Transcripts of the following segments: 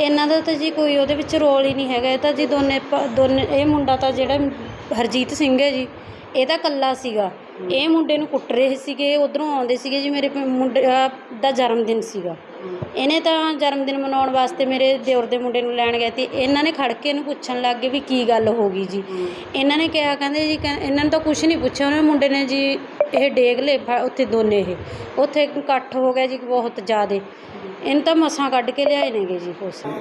ਇਹਨਾਂ ਦਾ ਤਾਂ ਜੀ ਕੋਈ ਉਹਦੇ ਵਿੱਚ ਰੋਲ ਹੀ ਨਹੀਂ ਹੈਗਾ। ਇਹ ਤਾਂ ਜੀ ਦੋਨੇ ਪ- ਦੋਨੇ ਇਹ ਮੁੰਡਾ ਤਾਂ ਜਿਹੜਾ ਹਰਜੀਤ ਸਿੰਘ ਹੈ ਜੀ ਇਹ ਤਾਂ ਕੱਲਾ ਸੀਗਾ। ਇਹ ਮੁੰਡੇ ਨੂੰ ਕੁੱਟ ਰਹੇ ਸੀਗੇ ਉਧਰੋਂ ਆਉਂਦੇ ਸੀਗੇ ਜੀ ਮੇਰੇ ਮੁੰਡੇ ਦਾ ਜਨਮ ਦਿਨ ਸੀਗਾ। ਇਹਨੇ ਤਾਂ ਜਨਮ ਦਿਨ ਮਨਾਉਣ ਵਾਸਤੇ ਮੇਰੇ ਦਿਓਰ ਦੇ ਮੁੰਡੇ ਨੂੰ ਲੈਣ ਗਏ ਤੇ ਇਹਨਾਂ ਨੇ ਖੜ ਕੇ ਇਹਨੂੰ ਪੁੱਛਣ ਲੱਗ ਗਏ ਵੀ ਕੀ ਗੱਲ ਹੋ ਗਈ ਜੀ। ਇਹਨਾਂ ਨੇ ਕਿਹਾ ਕਹਿੰਦੇ ਜੀ ਇਹਨਾਂ ਨੇ ਤਾਂ ਕੁਝ ਨਹੀਂ ਪੁੱਛਿਆ। ਉਹਨੇ ਮੁੰਡੇ ਨੇ ਜੀ ਇਹ ਡੇਗ ਲਏ ਉੱਥੇ ਦੋਨੇ ਇਹ। ਉੱਥੇ ਇਕੱਠ ਹੋ ਗਿਆ ਜੀ ਬਹੁਤ ਜ਼ਿਆਦਾ। ਇਹਨੂੰ ਤਾਂ ਮਸਾਂ ਕੱਢ ਕੇ ਲਿਆਏ ਨੇਗੇ ਜੀ। ਉਸ ਹਾਂ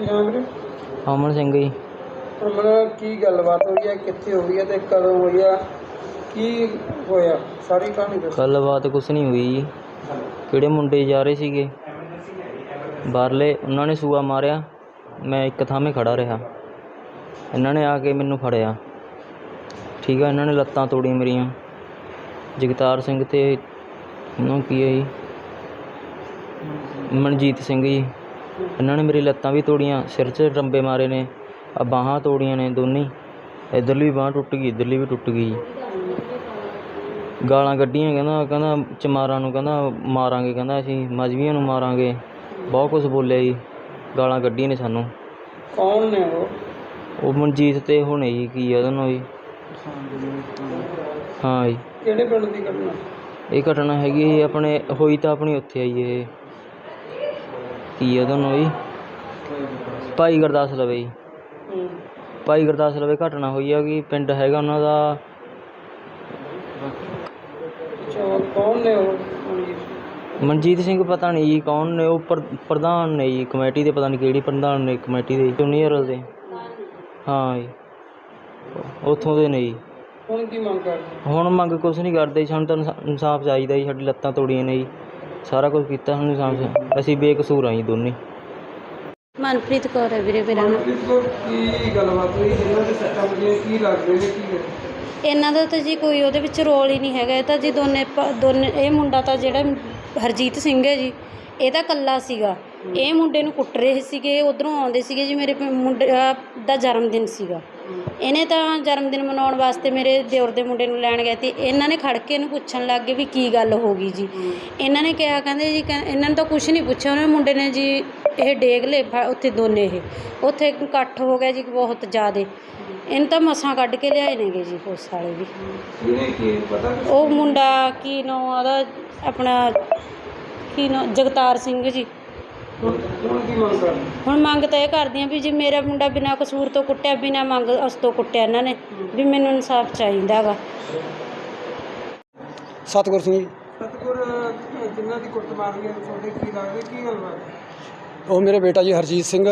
ਵੀਰੇ ਅਮਨ ਸਿੰਘ ਜੀ ਅਮਨ ਕੀ ਗੱਲਬਾਤ ਹੋਈ ਹੈ? ਕਿੱਥੇ ਹੋਈ ਹੈ ਤੇ ਕਦੋਂ ਹੋਈ ਆ ਕੀ ਹੋਇਆ? ਸਾਰੀ ਕਹਾਣੀ ਦੱਸੋ। ਗੱਲਬਾਤ ਕੁਛ ਨਹੀਂ ਹੋਈ ਜੀ। ਕਿਹੜੇ ਮੁੰਡੇ ਜਾ ਰਹੇ ਸੀਗੇ? ਬਾਹਰਲੇ, ਉਹਨਾਂ ਨੇ ਸੂਆ ਮਾਰਿਆ। ਮੈਂ ਇੱਕ ਥਾਂਵੇਂ ਖੜ੍ਹਾ ਰਿਹਾ। ਇਹਨਾਂ ਨੇ ਆ ਕੇ ਮੈਨੂੰ ਫੜਿਆ। ਠੀਕ ਆ, ਇਹਨਾਂ ਨੇ ਲੱਤਾਂ ਤੋੜੀਆਂ ਮੇਰੀਆਂ। ਜਗਤਾਰ ਸਿੰਘ ਤੇ ਉਹਨੂੰ ਕੀ ਹੈ ਜੀ? ਮਨਜੀਤ ਸਿੰਘ ਜੀ। ਇਹਨਾਂ ਨੇ ਮੇਰੀ ਲੱਤਾਂ ਵੀ ਤੋੜੀਆਂ, ਸਿਰ 'ਚ ਰੰਬੇ ਮਾਰੇ ਨੇ ਆ ਬਾਹਾਂ ਤੋੜੀਆਂ ਨੇ ਦੋਨੇ। ਹੀ। ਵੀ ਬਾਂਹ ਟੁੱਟ ਗਈ, ਇੱਧਰਲੀ ਵੀ ਟੁੱਟ ਗਈ ਗਾਲਾਂ ਕੱਢੀਆਂ, ਕਹਿੰਦਾ ਕਹਿੰਦਾ, ਚਮਾਰਾਂ ਨੂੰ ਕਹਿੰਦਾ, ਮਾਰਾਂਗੇ, ਕਹਿੰਦਾ ਅਸੀਂ, ਮਜਵੀਆਂ ਨੂੰ ਮਾਰਾਂਗੇ। ਬਹੁਤ ਕੁਝ ਬੋਲਿਆ ਜੀ ਗਾਲਾਂ ਕੱਢੀਆਂ ਨੇ ਸਾਨੂੰ। ਕੌਣ ਨੇ ਉਹ? ਉਹ ਮਨਜੀਤ ਤੇ ਹੁਣੇ ਜੀ ਕੀ ਆ ਉਹਦਾ ਨਾਂ ਜੀ। ਹਾਂ ਜੀ। ਕਿਹੜੇ ਪਿੰਡ ਦੀ ਘਟਨਾ? ਇਹ ਘਟਨਾ ਹੈਗੀ ਜੀ ਆਪਣੇ ਹੋਈ ਤਾਂ ਆਪਣੀ ਉੱਥੇ ਆਈ ਇਹ। ਕੀ ਆ ਉਹਦਾ ਨਾਂ ਜੀ? ਭਾਈ ਗੁਰਦਾਸ ਲਵੇ ਜੀ। ਹੂੰ। ਭਾਈ ਗੁਰਦਾਸ ਲਵੇ ਘਟਨਾ ਹੋਈ ਆ ਕਿ ਪਿੰਡ ਹੈਗਾ ਉਹਨਾਂ ਦਾ। ਅੱਛਾ ਕੌਣ ਨੇ ਉਹ? ਮਨਜੀਤ? ਸਿੰਘ ਪਤਾ ਨਹੀਂ ਜੀ ਕੌਣ ਨੇ ਉਹ ਪ੍ਰ- ਪ੍ਰਧਾਨ ਨੇ ਜੀ ਕਮੇਟੀ ਦੇ ਪਤਾ ਨਹੀਂ ਕਿਹੜੀ ਪ੍ਰਧਾਨ ਨੇ ਕਮੇਟੀ ਦੇ ਜੂਨੀਅਰ ਦੇ। ਹਾਂ ਜੀ। ਉੱਥੋਂ ਦੇ ਨੇ ਜੀ। ਹੁਣ ਕੀ ਮੰਗ ਕਰਦੇ? ਹੁਣ ਮੰਗ ਕੁਛ ਨਹੀਂ ਕਰਦੇ ਸਾਨੂੰ ਤਾਂ ਇਨਸਾ- ਇਨਸਾਫ ਚਾਹੀਦਾ ਜੀ ਸਾਡੀ ਲੱਤਾਂ ਤੋੜੀਆਂ ਨੇ ਜੀ। ਸਾਰਾ ਕੁਝ ਕੀਤਾ ਸਾਨੂੰ ਇਨਸਾਫ ਅਸੀਂ ਬੇਕਸੂਰ ਹਾਂ ਜੀ ਦੋਨੇ। ਮਨਪ੍ਰੀਤ ਕੌਰ ਹੈ ਵੀਰੇ ਮੇਰਾ ਨਾਮ। ਮਨਪ੍ਰੀਤ ਕੌਰ ਕੀ ਗੱਲਬਾਤ ਹੋਈ? ਜਿਨ੍ਹਾਂ ਦੇ ਸੱਟਾਂ ਵੱਜੀਆਂ ਕੀ ਲੱਗਦੇ ਨੇ ਕੀ ਹੈ ਇਹਨਾਂ ਦਾ ਤਾਂ ਜੀ ਕੋਈ ਉਹਦੇ ਵਿੱਚ ਰੋਲ ਹੀ ਨਹੀਂ ਹੈਗਾ। ਇਹ ਤਾਂ ਜੀ ਦੋਨੇ ਪ- ਦੋਨੇ ਇਹ ਮੁੰਡਾ ਤਾਂ ਜਿਹੜਾ ਹਰਜੀਤ ਸਿੰਘ ਹੈ ਜੀ ਇਹ ਤਾਂ ਕੱਲਾ ਸੀਗਾ। ਇਹ ਮੁੰਡੇ ਨੂੰ ਕੁੱਟ ਰਹੇ ਸੀਗੇ ਉਧਰੋਂ ਆਉਂਦੇ ਸੀਗੇ ਜੀ ਮੇਰੇ ਪ- ਮੁੰਡੇ ਅਹ ਦਾ ਜਨਮ ਦਿਨ ਸੀਗਾ। ਇਹਨੇ ਤਾਂ ਜਨਮ ਦਿਨ ਮਨਾਉਣ ਵਾਸਤੇ ਮੇਰੇ ਦਿਓਰ ਦੇ ਮੁੰਡੇ ਨੂੰ ਲੈਣ ਗਏ ਤੇ ਇਹਨਾਂ ਨੇ ਖੜ ਕੇ ਇਹਨੂੰ ਪੁੱਛਣ ਲੱਗ ਗਏ ਵੀ ਕੀ ਗੱਲ ਹੋ ਗਈ ਜੀ। ਇਹਨਾਂ ਨੇ ਕਿਹਾ ਕਹਿੰਦੇ ਜੀ ਕਹਿ- ਇਹਨਾਂ ਨੇ ਤਾਂ ਕੁਝ ਨਹੀਂ ਪੁੱਛਿਆ। ਉਹਨੇ ਮੁੰਡੇ ਨੇ ਜੀ ਇਹ ਡੇਗ ਲਏ ਫ- ਉੱਥੇ ਦੋਨੇ ਇਹ। ਉੱਥੇ ਇਕੱਠ ਹੋ ਗਿਆ ਜੀ ਬਹੁਤ ਜ਼ਿਆਦੇ। ਇਹਨੂੰ ਤਾਂ ਮਸਾਂ ਕੱਢ ਕੇ ਲਿਆਏ ਨੇਗੇ ਜੀ ਪੁਲਿਸ ਵਾਲੇ ਵੀ। ਕੀ ਪਤਾ? ਉਹ ਮੁੰਡਾ ਕੀ ਨਾਂ ਉਹਦਾ? ਆਪਣਾ ਕੀ ਨਾਂ ਜਗਤਾਰ ਸਿੰਘ ਜੀ। ਹੁਣ ਹੁਣ ਕੀ ਮੰਗ ਕਰਦੇ? ਹੁਣ ਮੰਗ ਤਾਂ ਇਹ ਕਰਦੀ ਆ ਵੀ ਜੇ ਮੇਰਾ ਮੁੰਡਾ ਬਿਨਾਂ ਕਸੂਰ ਤੋਂ ਕੁੱਟਿਆ ਬਿਨਾਂ ਮੰਗ ਉਸ ਤੋਂ ਕੁੱਟਿਆ ਇਹਨਾਂ ਨੇ ਵੀ ਮੈਨੂੰ ਇਨਸਾਫ ਚਾਹੀਦਾ ਹੈਗਾ ਸਤਿਗੁਰ ਸਿੰਘ ਜੀ। ਸਤਿਗੁਰ ਜਿਨ੍ਹਾਂ ਦੀ ਕੁੱਟ ਮਾਰੀ ਹੈ ਤੁਹਾਡੇ ਕੀ ਲੱਗਦੇ ਕੀ ਗੱਲਬਾਤ ਹੈ? ਉਹ ਮੇਰੇ ਬੇਟਾ ਜੀ ਹਰਜੀਤ ਸਿੰਘ।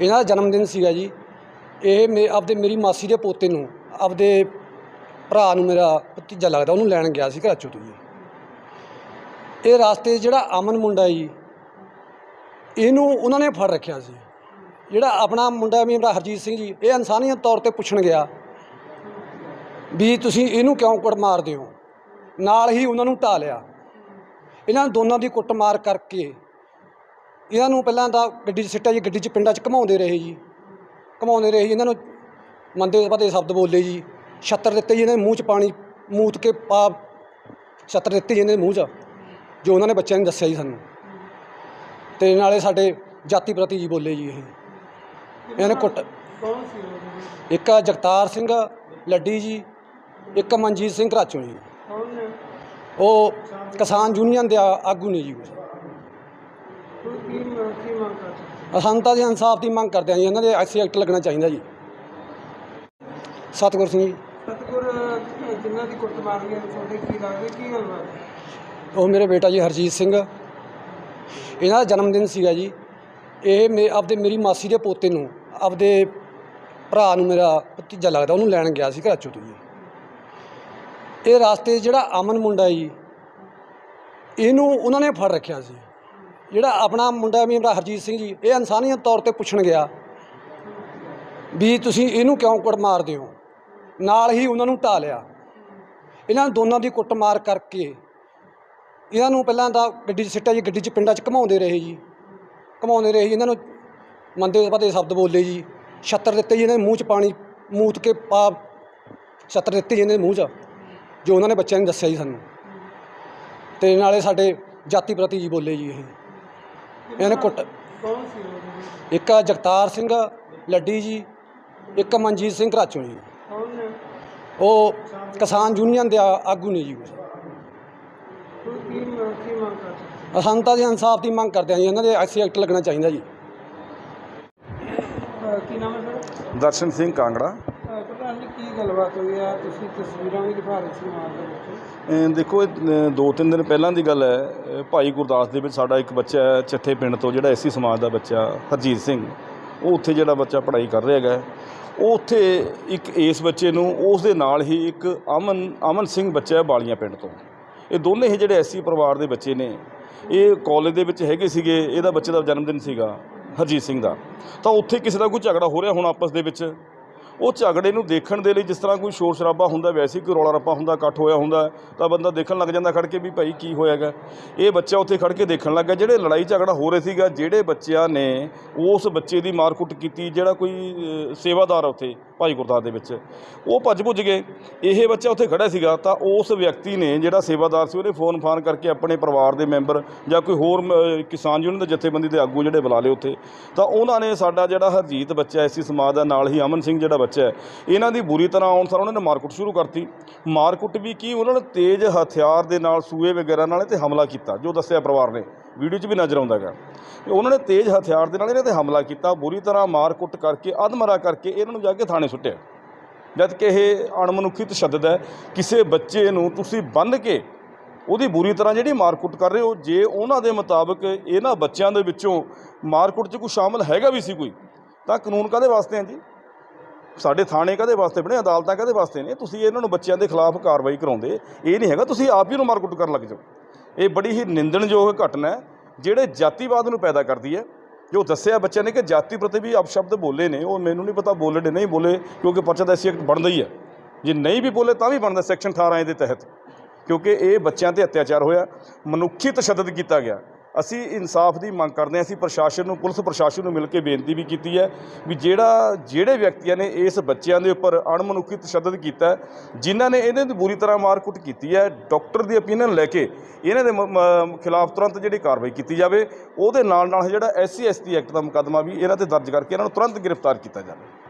ਇਹਨਾਂ ਦਾ ਜਨਮ ਦਿਨ ਸੀਗਾ ਜੀ। ਇਹ ਮੇ ਆਪਦੇ ਮੇਰੀ ਮਾਸੀ ਦੇ ਪੋਤੇ ਨੂੰ ਆਪਦੇ ਭਰਾ ਨੂੰ ਮੇਰਾ ਭਤੀਜਾ ਲੱਗਦਾ ਉਹਨੂੰ ਲੈਣ ਗਿਆ ਸੀ ਘਰਾਚੋਂ ਤੋਂ ਜੀ। ਇਹ ਰਾਸਤੇ ਜਿਹੜਾ ਅਮਨ ਮੁੰਡਾ ਜੀ, ਇਹਨੂੰ ਉਹਨਾਂ ਨੇ ਫੜ ਰੱਖਿਆ ਸੀ। ਜਿਹੜਾ ਆਪਣਾ ਮੁੰਡਾ ਮੇਰਾ ਹਰਜੀਤ ਸਿੰਘ ਜੀ, ਇਹ ਇਨਸਾਨੀਅਤ ਤੌਰ ਤੇ ਪੁੱਛਣ ਗਿਆ ਵੀ ਤੁਸੀਂ ਇਹਨੂੰ ਕਿਉਂ ਕੁੱਟ ਮਾਰਦੇ ਹੋ? ਨਾਲ ਹੀ ਉਹਨਾਂ ਨੂੰ ਢਾ ਲਿਆ। ਇਹਨਾਂ ਦੋਨਾਂ ਦੀ ਕੁੱਟਮਾਰ ਕਰਕੇ ਇਹਨਾਂ ਨੂੰ ਪਹਿਲਾਂ ਤਾਂ ਗੱਡੀ 'ਚ ਸਿੱਟਿਆ ਜੀ, ਗੱਡੀ 'ਚ ਪਿੰਡਾਂ 'ਚ ਘਮਾਉਂਦੇ ਰਹੇ ਜੀ। ਘਮਾਉਂਦੇ ਰਹੇ ਜੀ, ਇਹਨਾਂ ਨੂੰ ਮੰਦੇ ਪਤੇ ਸ਼ਬਦ ਬੋਲੇ ਜੀ। ਛੱਤਰ ਦਿੱਤੇ ਜੀ, ਇਹਨਾਂ ਦੇ ਮੂੰਹ 'ਚ ਪਾਣੀ, ਮੂਤ ਕੇ ਪਾ ਛੱਤਰ ਦਿੱਤੇ ਜੀ ਇਹਨਾਂ ਦੇ ਮੂੰਹ 'ਚ। ਜੋ ਉਹਨਾਂ ਨੇ ਬੱਚਿਆਂ ਨੇ ਦੱਸਿਆ ਜੀ ਸਾਨੂੰ। ਤੇ ਨਾਲੇ ਸਾਡੇ ਜਾਤੀ ਪ੍ਰਤੀ ਜੀ ਬੋਲੇ ਜੀ ਇਹ। ਇਹਨਾਂ ਨੇ ਕੁੱਟ ਕੌਣ ਸੀ ਉਹ ਇੱਕ ਆ ਜਗਤਾਰ ਸਿੰਘ ਲੱਡੀ ਜੀ, ਇੱਕ ਮਨਜੀਤ ਸਿੰਘ ਘਰਾਚੋਂ ਜੀ। ਕੌਣ ਨੇ ਉਹ ਕਿਸਾਨ ਯੂਨੀਅਨ ਦੇ ਆ- ਆਗੂ ਨੇ ਜੀ ਹੁਣ ਕੀ ਮੰਗ ਕੀ ਮੰਗ ਕਰਦੇ ਸਾਨੂੰ ਤਾਂ ਇਨਸਾਫ ਦੀ ਮੰਗ ਕਰਦੇ ਹਾਂ ਜੀ। ਇਹਨਾਂ ਦੇ ਐਸੀ ਐਕਟ ਲੱਗਣਾ ਚਾਹੀਦਾ ਜੀ। ਸਤਿਗੁਰ ਸਿੰਘ ਜੀ। ਸਤਿਗੁਰ, ਜਿਨ੍ਹਾਂ ਦੀ ਕੁੱਟ ਮਾਰੀ ਹੈ, ਤੁਹਾਡੇ ਕੀ ਲੱਗਦੇ, ਕੀ ਗੱਲਬਾਤ ਹੈ? ਉਹ ਮੇਰੇ ਬੇਟਾ ਜੀ ਹਰਜੀਤ ਸਿੰਘ। ਇਹਨਾਂ ਦਾ ਜਨਮ ਦਿਨ ਸੀਗਾ ਜੀ। ਇਹ ਮੇ, ਆਪਦੇ ਮੇਰੀ ਮਾਸੀ ਦੇ ਪੋਤੇ ਨੂੰ, ਆਪਦੇ ਭਰਾ ਨੂੰ ਮੇਰਾ ਭਤੀਜਾ ਲੱਗਦਾ, ਉਹਨੂੰ ਲੈਣ ਗਿਆ ਸੀ ਘਰਾਚੋਂ ਤੋਂ ਜੀ। ਇਹ ਰਾਸਤੇ ਜਿਹੜਾ ਅਮਨ ਮੁੰਡਾ ਜੀ, ਇਹਨੂੰ ਉਹਨਾਂ ਨੇ ਫੜ ਰੱਖਿਆ ਸੀ। ਜਿਹੜਾ ਆਪਣਾ ਮੁੰਡਾ ਵੀ ਮੇਰਾ ਹਰਜੀਤ ਸਿੰਘ ਜੀ, ਇਹ ਇਨਸਾਨੀਅਤ ਤੌਰ ਤੇ ਪੁੱਛਣ ਗਿਆ ਵੀ ਤੁਸੀਂ ਇਹਨੂੰ ਕਿਉਂ ਕੁੱਟ ਮਾਰਦੇ ਹੋ? ਨਾਲ ਹੀ ਉਹਨਾਂ ਨੂੰ ਢਾ ਲਿਆ। ਇਹਨਾਂ ਦੋਨਾਂ ਦੀ ਕੁੱਟਮਾਰ ਕਰਕੇ ਇਹਨਾਂ ਨੂੰ ਪਹਿਲਾਂ ਤਾਂ ਗੱਡੀ 'ਚ ਸਿੱਟਿਆ ਜੀ ਗੱਡੀ 'ਚ ਪਿੰਡਾਂ 'ਚ ਘਮਾਉਂਦੇ ਰਹੇ ਜੀ। ਘਮਾਉਂਦੇ ਰਹੇ ਜੀ ਇਹਨਾਂ ਨੂੰ ਮੰਦੇ ਪਤੇ ਸ਼ਬਦ ਬੋਲੇ ਜੀ। ਛੱਤਰ ਦਿੱਤੇ ਜੀ ਇਹਨਾਂ ਦੇ ਮੂੰਹ 'ਚ ਪਾਣੀ ਮੂਤ ਕੇ ਪਾ ਛੱਤਰ ਦਿੱਤੇ ਜੀ ਇਹਨਾਂ ਦੇ ਮੂੰਹ 'ਚ ਜੋ ਉਹਨਾਂ ਨੇ ਬੱਚਿਆਂ ਨੇ ਦੱਸਿਆ ਜੀ ਸਾਨੂੰ। ਤੇ ਨਾਲੇ ਸਾਡੇ ਜਾਤੀ ਪ੍ਰਤੀ ਜੀ ਬੋਲੇ ਜੀ ਇਹ। ਇਹਨਾਂ ਨੇ ਕੁੱਟ ਕੌਣ ਸੀ ਉਹ ਇੱਕ ਆ ਜਗਤਾਰ ਸਿੰਘ ਲੱਡੀ ਜੀ ਇੱਕ ਮਨਜੀਤ ਸਿੰਘ ਘਰਾਚੋਂ ਜੀ। ਕੌਣ ਨੇ? ਉਹ ਕਿਸਾਨ ਯੂਨੀਅਨ ਦੇ ਆ- ਆਗੂ ਨੇ ਜੀ ਕੀ ਮ- ਕੀ ਮੰਗ ਕਰਦੇ ਸਾਨੂੰ ਤਾਂ ਜੀ ਇਨਸਾਫ ਦੀ ਮੰਗ ਕਰਦੇ ਆ ਜੀ ਇਹਨਾਂ ਦੇ ਐਸੀ ਐਕਟ ਲੱਗਣਾ ਚਾਹੀਦਾ ਜੀ। ਅਹ ਕੀ ਨਾਮ ਹੈ ਸਰ? ਦਰਸ਼ਨ ਸਿੰਘ ਕਾਂਗੜਾ। ਅਹ ਪ੍ਰਧਾਨ ਜੀ ਕੀ ਗੱਲਬਾਤ ਹੋਈ ਆ? ਤੁਸੀਂ ਤਸਵੀਰਾਂ ਵੀ ਦਿਖਾ ਰਹੇ ਸੀ ਮਾਰ ਦੇ ਵਿੱਚ। ਅਮ ਦੇਖੋ ਇਹ ਦੋ ਤਿੰਨ ਦਿਨ ਪਹਿਲਾਂ ਦੀ ਗੱਲ ਹੈ। ਭਾਈ ਗੁਰਦਾਸ ਦੇ ਵਿੱਚ ਸਾਡਾ ਇੱਕ ਬੱਚਾ ਹੈ ਚੱਠੇ ਪਿੰਡ ਤੋਂ ਜਿਹੜਾ ਐਸੀ ਸਮਾਜ ਦਾ ਬੱਚਾ ਹਰਜੀਤ ਸਿੰਘ। ਉਹ ਉੱਥੇ ਜਿਹੜਾ ਬੱਚਾ ਪੜ੍ਹਾਈ ਕਰ ਰਿਹਾ ਹੈਗਾ। ਉਹ ਉੱਥੇ ਇੱਕ ਇਸ ਬੱਚੇ ਨੂੰ ਉਸ ਦੇ ਨਾਲ ਹੀ ਇੱਕ ਅਮਨ ਅਮਨ ਸਿੰਘ ਬੱਚਾ ਹੈ ਬਾਲੀਆਂ ਪਿੰਡ ਤੋਂ। ਇਹ ਦੋਨੇ ਹੀ ਜਿਹੜੇ ਐਸੀ ਪਰਿਵਾਰ ਦੇ ਬੱਚੇ ਨੇ। ਇਹ ਕਾਲਜ ਦੇ ਵਿੱਚ ਹੈਗੇ ਸੀਗੇ, ਇਹਦਾ ਬੱਚੇ ਦਾ ਜਨਮ ਦਿਨ ਸੀਗਾ, ਹਰਜੀਤ ਸਿੰਘ ਦਾ। ਤਾਂ ਉੱਥੇ ਕਿਸੇ ਦਾ ਕੋਈ ਝਗੜਾ ਹੋ ਰਿਹਾ ਹੁਣ ਆਪਸ ਦੇ ਵਿੱਚ? ਉਹ ਝਗੜੇ ਨੂੰ ਦੇਖਣ ਦੇ ਲਈ ਜਿਸ ਤਰ੍ਹਾਂ ਕੋਈ ਸ਼ੋਰ ਸ਼ਰਾਬਾ ਹੁੰਦਾ, ਵੈਸੇ ਕੋਈ ਰੌਲਾ ਰੱਪਾ ਹੁੰਦਾ, ਇਕੱਠ ਹੋਇਆ ਹੁੰਦਾ, ਤਾਂ ਬੰਦਾ ਦੇਖਣ ਲੱਗ ਜਾਂਦਾ ਖੜ ਕੇ ਵੀ ਭਾਈ ਕੀ ਹੋਇਆਗਾ ਇਹ ਬੱਚਾ ਉੱਥੇ ਖੜ ਕੇ ਦੇਖਣ ਲੱਗ ਗਿਆ, ਜਿਹੜੇ ਲੜਾਈ ਝਗੜਾ ਹੋ ਰਿਹਾ ਸੀਗਾ, ਜਿਹੜੇ ਬੱਚਿਆਂ ਨੇ ਉਸ ਬੱਚੇ ਦੀ ਮਾਰਕੁੱਟ ਕੀਤੀ, ਜਿਹੜਾ ਕੋਈ ਸੇਵਾਦਾਰ ਉੱਥੇ ਭਾਈ ਗੁਰਦਾਸ ਦੇ ਵਿੱਚ। ਉਹ ਭੱਜ ਭੁੱਜ ਗਏ। ਇਹ ਬੱਚਾ ਉੱਥੇ ਖੜਾ ਸੀਗਾ ਤਾਂ ਉਸ ਵਿਅਕਤੀ ਨੇ ਜਿਹੜਾ ਸੇਵਾਦਾਰ ਸੀ ਉਹਨੇ ਫੋਨ ਫਾਨ ਕਰਕੇ ਆਪਣੇ ਪਰਿਵਾਰ ਦੇ ਮੈਂਬਰ ਜਾਂ ਕੋਈ ਹੋਰ ਕਿਸਾਨ ਯੂਨੀਅਨ ਦੇ ਜਥੇਬੰਦੀ ਦੇ ਆਗੂ ਜਿਹੜੇ ਬੁਲਾ ਲਏ ਉੱਥੇ। ਤਾਂ ਉਹਨਾਂ ਨੇ ਸਾਡਾ ਜਿਹੜਾ ਹਰਜੀਤ ਬੱਚਾ ਐਸੀ ਸਮਾਜ ਦਾ ਨਾਲ ਹੀ ਅਮਨ ਸਿੰਘ ਜਿਹੜਾ ਬੱਚਾ ਹੈ, ਇਹਨਾਂ ਦੀ ਬੁਰੀ ਤਰ੍ਹਾਂ ਆਉਣ ਸਾਰ ਉਹਨਾਂ ਨੇ ਮਾਰਕੁੱਟ ਸ਼ੁਰੂ ਕਰਤੀ। ਮਾਰਕੁੱਟ ਵੀ ਕੀ? ਉਹਨਾਂ ਨੇ ਤੇਜ਼ ਹਥਿਆਰ ਦੇ ਨਾਲ ਸੂਏ ਵਗੈਰਾ ਨਾਲ ਤੇ ਹਮਲਾ ਕੀਤਾ, ਜੋ ਦੱਸਿਆ ਪਰਿਵਾਰ ਨੇ। ਵੀਡੀਓ 'ਚ ਵੀ ਨਜ਼ਰ ਆਉਂਦਾ ਹੈਗਾ। ਉਹਨਾਂ ਨੇ ਤੇਜ਼ ਹਥਿਆਰ ਦੇ ਨਾਲ ਇਹਨਾਂ ਤੇ ਹਮਲਾ ਕੀਤਾ, ਬੁਰੀ ਤਰ੍ਹਾਂ ਮਾਰ ਕੁੱਟ ਕਰਕੇ, ਅਧਮਰਾ ਕਰਕੇ ਇਹਨਾਂ ਨੂੰ ਜਾ ਕੇ ਥਾਣੇ ਸੁੱਟਿਆ। ਜਦ ਕਿ ਇਹ ਅਣਮਨੁੱਖੀ ਤਸ਼ੱਦਦ ਹੈ, ਕਿਸੇ ਬੱਚੇ ਨੂੰ ਤੁਸੀਂ ਬੰਨ੍ਹ ਕੇ ਉਹਦੀ ਬੁਰੀ ਤਰ੍ਹਾਂ ਜਿਹੜੀ ਮਾਰਕੁੱਟ ਕਰ ਰਹੇ ਹੋ, ਜੇ ਉਹਨਾਂ ਦੇ ਮੁਤਾਬਕ ਇਹਨਾਂ ਬੱਚਿਆਂ ਦੇ ਵਿੱਚੋਂ ਮਾਰਕੁੱਟ 'ਚ ਕੋਈ ਸ਼ਾਮਲ ਹੈਗਾ ਵੀ ਸੀ ਕੋਈ, ਤਾਂ ਕਾਨੂੰਨ ਕਾਹਦੇ ਵਾਸਤੇ ਹੈ ਜੀ? ਸਾਡੇ ਥਾਣੇ ਕਾਹਦੇ ਵਾਸਤੇ ਬਣੇ, ਅਦਾਲਤਾਂ ਕਾਹਦੇ ਵਾਸਤੇ ਨੇ? ਤੁਸੀਂ ਇਹਨਾਂ ਨੂੰ ਬੱਚਿਆਂ ਦੇ ਖਿਲਾਫ ਕਾਰਵਾਈ ਕਰਾਉਂਦੇ, ਇਹ ਨਹੀਂ ਹੈਗਾ, ਤੁਸੀਂ ਆਪ ਹੀ ਨੂੰ ਮਾਰਕੁੱਟ ਕਰਨ ਲੱਗ ਜਾਓ। ਇਹ ਬੜੀ ਹੀ ਨਿੰਦਣਯੋਗ ਘਟਨਾ ਹੈ, ਜਿਹੜੇ ਜਾਤੀਵਾਦ ਨੂੰ ਪੈਦਾ ਕਰਦੀ ਹੈ। ਜੋ ਦੱਸਿਆ ਬੱਚਿਆਂ ਨੇ ਕਿ ਜਾਤੀ ਪ੍ਰਤੀ ਵੀ ਅਪਸ਼ਬਦ ਬੋਲੇ ਨੇ, ਉਹ ਮੈਨੂੰ ਨਹੀਂ ਪਤਾ ਬੋਲੇ ਨੇ, ਨਹੀਂ ਬੋਲੇ, ਕਿਉਂਕਿ ਪਰਚਾ ਦਾ ਐਸੀ ਐਕਟ ਬਣਦਾ ਹੀ ਹੈ। ਜੇ ਨਹੀਂ ਵੀ ਬੋਲੇ ਤਾਂ ਵੀ ਬਣਦਾ ਸੈਕਸ਼ਨ 18 ਦੇ ਤਹਿਤ, ਕਿਉਂਕਿ ਇਹ ਬੱਚਿਆਂ ਤੇ ਅਤਿਆਚਾਰ ਹੋਇਆ, ਮਨੁੱਖੀ ਤਸ਼ੱਦਦ ਕੀਤਾ ਗਿਆ। ਅਸੀਂ ਇਨਸਾਫ ਦੀ ਮੰਗ ਕਰਦੇ ਹਾਂ, ਅਸੀਂ ਪ੍ਰਸ਼ਾਸਨ ਨੂੰ, ਪੁਲਿਸ ਪ੍ਰਸ਼ਾਸਨ ਨੂੰ ਮਿਲ ਕੇ ਬੇਨਤੀ ਵੀ ਕੀਤੀ ਹੈ ਵੀ ਜਿਹੜਾ, ਜਿਹੜੇ ਵਿਅਕਤੀਆਂ ਨੇ ਇਸ ਬੱਚਿਆਂ ਦੇ ਉੱਪਰ ਅਣਮਨੁੱਖੀ ਤਸ਼ੱਦਦ ਕੀਤਾ ਜਿਨ੍ਹਾਂ ਨੇ ਇਹਨਾਂ ਦੀ ਬੁਰੀ ਤਰ੍ਹਾਂ ਮਾਰਕੁੱਟ ਕੀਤੀ ਹੈ, ਡਾਕਟਰ ਦੀ opinion ਲੈ ਕੇ ਇਹਨਾਂ ਦੇ ਮ- ਖਿਲਾਫ ਤੁਰੰਤ ਜਿਹੜੀ ਕਾਰਵਾਈ ਕੀਤੀ ਜਾਵੇ, ਉਹਦੇ ਨਾਲ ਨਾਲ ਜਿਹੜਾ ਐਸਸੀ ਐਸਟੀ ਐਕਟ ਦਾ ਮੁਕੱਦਮਾ ਵੀ ਇਹਨਾਂ ਤੇ ਦਰਜ ਕਰਕੇ ਇਹਨਾਂ ਨੂੰ ਤੁਰੰਤ ਗ੍ਰਿਫਤਾਰ ਕੀਤਾ ਜਾਵੇ।